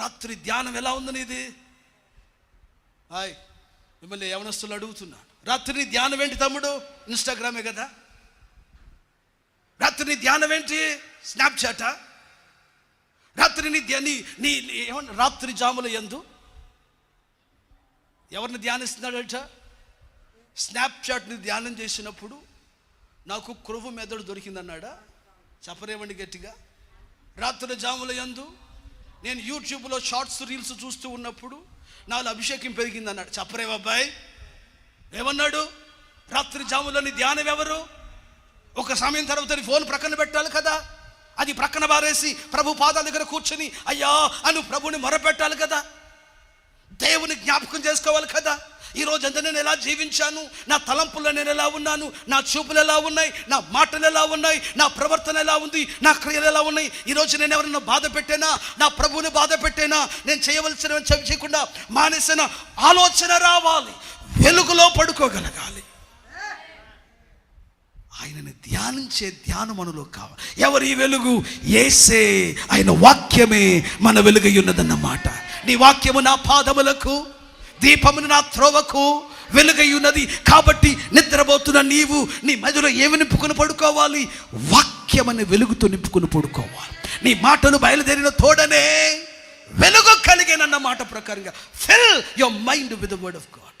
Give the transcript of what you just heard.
రాత్రి ధ్యానం ఎలా ఉంది నీది? హాయ్ మిమ్మల్ని యవనస్తులు అడుగుతున్నాను రాత్రి ధ్యానం ఏంటి తమ్ముడు? ఇన్స్టాగ్రామే కదా. రాత్రి నీ ధ్యానం ఏంటి? స్నాప్చాటా? రాత్రి నీ నీ ఏమన్నా రాత్రి జాముల ఎందు? ఎవరిని ధ్యానిస్తున్నాడట? స్నాప్చాట్ని ధ్యానం చేసినప్పుడు నాకు క్రొవ్వు మెదడు దొరికిందన్నాడా? చెప్పరేమండి గట్టిగా. రాత్రి జాముల యందు నేను యూట్యూబ్లో షార్ట్స్ రీల్స్ చూస్తూ ఉన్నప్పుడు నాలో అభిషేకం పెరిగిందన్నాడు. చెప్పరేవా అబ్బాయి ఏమన్నాడు? రాత్రి జాములని ధ్యానం ఎవరు? ఒక సమయం తర్వాత ఫోన్ ప్రక్కన పెట్టాలి కదా. అది ప్రక్కన బారేసి ప్రభు పాదాల దగ్గర కూర్చొని అయ్యా అను ప్రభుని మొరపెట్టాలి కదా. దేవుని జ్ఞాపకం చేసుకోవాలి కదా. ఈరోజు అంతా నేను ఎలా జీవించాను? నా తలంపుల్లో నేను ఎలా ఉన్నాను? నా చూపులు ఎలా ఉన్నాయి? నా మాటలు ఎలా ఉన్నాయి? నా ప్రవర్తన ఎలా ఉంది? నా క్రియలు ఎలా ఉన్నాయి? ఈరోజు నేను ఎవరైనా బాధ పెట్టేనా? నా ప్రభువుని బాధ పెట్టేనా? నేను చేయవలసిన చేయకుండా మానేసిన ఆలోచన రావాలి. వెలుగులో పడుకోగలగాలి. ఆయనని ధ్యానించే ధ్యానం మనలో కావాలి. ఎవరి వెలుగు? ఏసే ఆయన వాక్యమే మన వెలుగై ఉన్నదన్నమాట. నీ వాక్యము నా పాదములకు దీపమును నా త్రోవకు వెలుగయ్యున్నది. కాబట్టి నిద్రపోతున్న నీవు నీ మధ్యలో ఏమి నింపుకుని పడుకోవాలి? వాక్యమని వెలుగుతో నింపుకుని పడుకోవాలి. నీ మాటలు బయలుదేరిన తోడనే వెలుగు కలిగేనన్న మాట ప్రకారంగా. Fill your mind with word of God